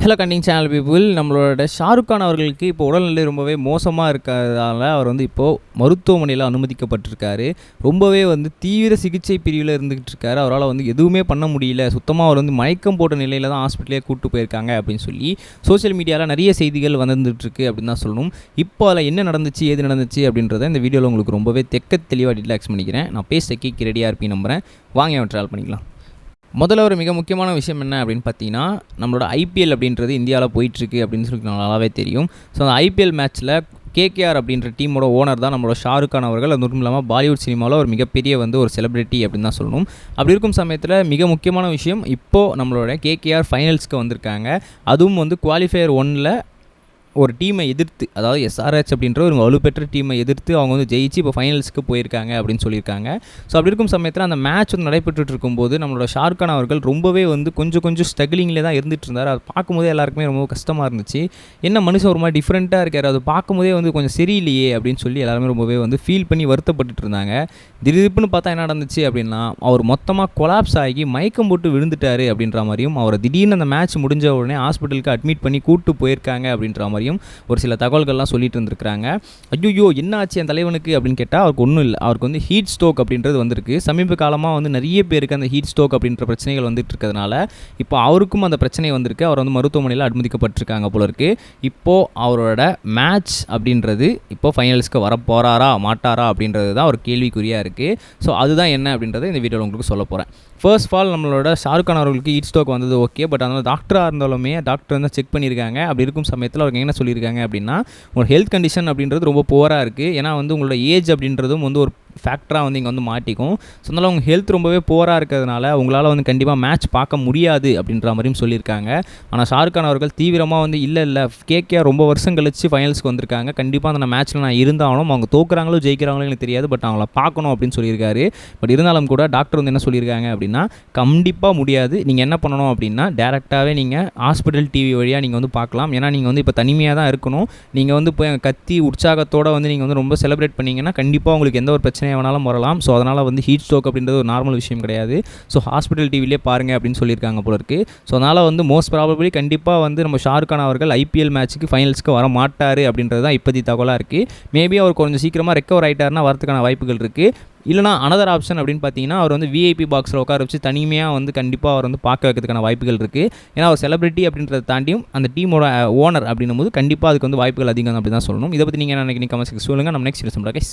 Hello கண்டிங் channel people நம்மளோட ஷாருக் கான் அவர்களுக்கு இப்போ உடல்நிலை ரொம்பவே மோசமாக இருக்கிறதால அவர் வந்து இப்போது மருத்துவமனையில் அனுமதிக்கப்பட்டிருக்காரு. ரொம்பவே வந்து தீவிர சிகிச்சை பிரிவில் இருந்துகிட்டு இருக்காரு. அவரால் வந்து எதுவுமே பண்ண முடியல. சுத்தமாக அவர் வந்து மயக்கம் போட்ட நிலையில் தான் ஹாஸ்பிட்டலே கூப்பிட்டு போயிருக்காங்க அப்படின்னு சொல்லி சோஷியல் மீடியாவில் நிறைய செய்திகள் வந்துட்டுருக்கு அப்படின்னு தான் சொல்லணும். இப்போ அதில் என்ன நடந்துச்சு ஏது நடந்துச்சு அப்படின்றத இந்த வீடியோவில் உங்களுக்கு ரொம்பவே தெக்க தெளிவாக டீலாக்ஸ் பண்ணிக்கிறேன். நான் பேச கேட்க ரெடியாக இருப்பேன் நம்புகிறேன் வாங்க அவன் ட்ராவல் பண்ணிக்கலாம். முதல்ல ஒரு மிக முக்கியமான விஷயம் என்ன அப்படின்னு பார்த்தீங்கன்னா நம்மளோட ஐபிஎல் அப்படின்றது இந்தியாவில் போயிட்டுருக்கு அப்படின்னு சொல்லி நல்லாவே தெரியும். ஸோ அந்த ஐபிஎல் மேட்ச்சில் கேகேஆர் அப்படின்ற டீமோட ஓனர் தான் நம்மளோட ஷாருக் கான் அவர்கள். அது மட்டும் இல்லாமல் பாலிவுட் சினிமாவில் ஒரு மிகப்பெரிய வந்து ஒரு செலிபிரிட்டி அப்படின்னு தான் சொல்லணும். அப்படி இருக்கும் சமயத்தில் மிக முக்கியமான விஷயம் இப்போது நம்மளோட கேகேஆர் ஃபைனல்ஸ்க்கு வந்திருக்காங்க. அதுவும் வந்து குவாலிஃபயர் ஒன்னில் ஒரு டீமை எதிர்த்து அதாவது எஸ்ஆர்ஹெச் அப்படின்ற ஒரு வலுப்பெற்ற டீமை எதிர்த்து அவங்க வந்து ஜெயிச்சு இப்போ ஃபைனல்ஸ்க்கு போயிருக்காங்க அப்படின்னு சொல்லியிருக்காங்க. ஸோ அப்படி இருக்கும் சமயத்தில் அந்த மேட்ச் வந்து நடைபெற்றுட்டு இருக்கும்போது நம்மளோட ஷாருக்கான் அவர்கள் ரொம்பவே வந்து கொஞ்சம் கொஞ்சம் ஸ்ட்ரகிளிங்கில் தான் இருந்துட்டு இருந்தார். அது பார்க்கும்போதே எல்லாருக்குமே ரொம்ப கஷ்டமாக இருந்துச்சு. என்ன மனுஷன் ஒரு மாதிரி டிஃப்ரெண்ட்டாக இருக்கார்? அது பார்க்கும்போதே வந்து கொஞ்சம் சரியில்லையே அப்படின்னு சொல்லி எல்லாருமே ரொம்பவே வந்து ஃபீல் பண்ணி வருத்தப்பட்டுட்டு இருந்தாங்க. திடீர்னு பார்த்தா என்ன நடந்துச்சு அப்படின்னா அவர் மொத்தமாக கொலாப்ஸ் ஆகி மயக்கம் போட்டு விழுந்துட்டார் அப்படின்ற மாதிரியும் அவரை திடீர்னு அந்த மேட்ச் முடிஞ்ச உடனே ஹாஸ்பிட்டலுக்கு அட்மிட் பண்ணி கூட்டு போயிருக்காங்க அப்படின்ற மாதிரியும் ஒரு சில தகவல்கள்லாம் சொல்லிட்டு இருந்திருக்காங்க ஐயோ என்ன ஆச்சு என் தலைவனுக்கு அப்படின்னு கேட்டால் அவருக்கு ஒன்றும் இல்லை. அவருக்கு வந்து ஹீட் ஸ்டோக் அப்படின்றது வந்திருக்கு. சமீப காலமாக வந்து நிறைய பேருக்கு அந்த ஹீட் ஸ்டோக் அப்படின்ற பிரச்சனைகள் வந்துட்டு இருக்கிறதுனால இப்போ அவருக்கும் அந்த பிரச்சனை வந்திருக்கு. அவர் வந்து மருத்துவமனையில் அனுமதிக்கப்பட்டிருக்காங்க போல இருக்கு. இப்போது அவரோட மேட்ச் அப்படின்றது இப்போ ஃபைனல்ஸ்க்கு வர போகிறாரா மாட்டாரா அப்படின்றது தான் ஒரு கேள்விக்குறியாக இருக்குது ஸோ அதுதான் என்ன அப்படின்றத இந்த வீடியோவில் உங்களுக்கு சொல்ல போகிறேன் ஃபர்ஸ்ட் ஆஃப் ஆல் நம்மளோட ஷாருக் கான் அவர்களுக்கு ஹீட் ஸ்டோக் வந்தது ஓகே பட் அதனால் டாக்டராக இருந்தாலுமே டாக்டர் வந்து செக் பண்ணியிருக்காங்க. அப்படி இருக்கும் சமயத்தில் அவருக்கு என்ன சொல்லியிருக்காங்க அப்படின்னா உங்களோட ஹெல்த் கண்டிஷன் அப்படின்றது ரொம்ப புவராக இருக்குது ஏன்னா வந்து உங்களோட ஏஜ் அப்படின்றதும் வந்து ஒரு ஃபேக்டராக வந்து இங்கே வந்து மாட்டிக்கும். ஸோ அதனால் உங்கள் ஹெல்த் ரொம்பவே போராக இருக்கிறதுனால உங்களால் வந்து கண்டிப்பாக மேட்ச் பார்க்க முடியாது அப்படின்ற மாதிரியும் சொல்லியிருக்காங்க. ஆனால் ஷாருக்கான் அவர்கள் தீவிரமாக வந்து இல்லை இல்லை கேகே ரொம்ப வருஷம் கழிச்சு ஃபைனல்ஸ்க்கு வந்திருக்காங்க. கண்டிப்பாக அந்த மேட்ச்சில் நான் இருந்தாலும் அவங்க தோக்குறாங்களோ ஜெயிக்கிறாங்களோ எனக்கு தெரியாது. பட் அவங்கள பார்க்கணும் அப்படின்னு சொல்லியிருக்காரு. பட் இருந்தாலும் கூட டாக்டர் வந்து என்ன சொல்லியிருக்காங்க அப்படின்னா கண்டிப்பாக முடியாது. நீங்கள் என்ன பண்ணணும் அப்படின்னா டேரெக்டாகவே நீங்கள் ஹாஸ்பிட்டல் டிவி வழியாக நீங்கள் வந்து பார்க்கலாம். ஏன்னா நீங்கள் வந்து இப்போ தனிமையாக தான் இருக்கணும். நீங்கள் வந்து இப்போ கத்தி உற்சாகத்தோடு வந்து நீங்கள் வந்து ரொம்ப செலிப்ரேட் பண்ணீங்கன்னா கண்டிப்பாக உங்களுக்கு எந்த ஒரு பிரச்சனை வேணாலும் வரலாம். ஸோ அதனால் வந்து ஹீட் ஸ்ட்ரோக் அப்படின்றது ஒரு நார்மல் விஷயம் கிடையாது. ஸோ ஹாஸ்பிட்டல் டிவிலே பாருங்கள் அப்படின்னு சொல்லியிருக்காங்க போல இருக்குது ஸோ அதனால் வந்து மோஸ்ட் ப்ராபபிளி கண்டிப்பாக வந்து நம்ம ஷாருக்கான் அவர்கள் ஐபிஎல் மேட்ச்சுக்கு ஃபைனல்ஸ்க்கு வர மாட்டார் அப்படின்றது தான் இப்போதி தகவலாக இருக்குது மேபி அவர் கொஞ்சம் சீக்கிரமாக ரெக்கவர் ஆகிட்டாருன்னா வரதுக்கான வாய்ப்புகள் இருக்குது இல்லைனா அனதர் ஆப்ஷன் அப்படின்னு பார்த்தீங்கன்னா அவர் வந்து விஐபி பாக்ஸில் உட்கார வச்சு தனிமையாக வந்து கண்டிப்பாக அவர் வந்து பார்க்க வைக்கிறதுக்கான வாய்ப்புகள் இருக்குது ஏன்னா அவர் செலிபிரிட்டி அப்படின்றத தாண்டியும் அந்த டீமோட ஓனர் அப்படின்னும் போது கண்டிப்பாக அதுக்கு வந்து வாய்ப்புகள் அதிகம் அப்படி தான் சொல்லணும். இதை பற்றி நீங்கள் என்ன நினைக்கிறீங்க? கமெண்ட்ஸ் சொல்லுங்கள் நம்ம நெக்ஸ்ட் வீடியோ கைஸ்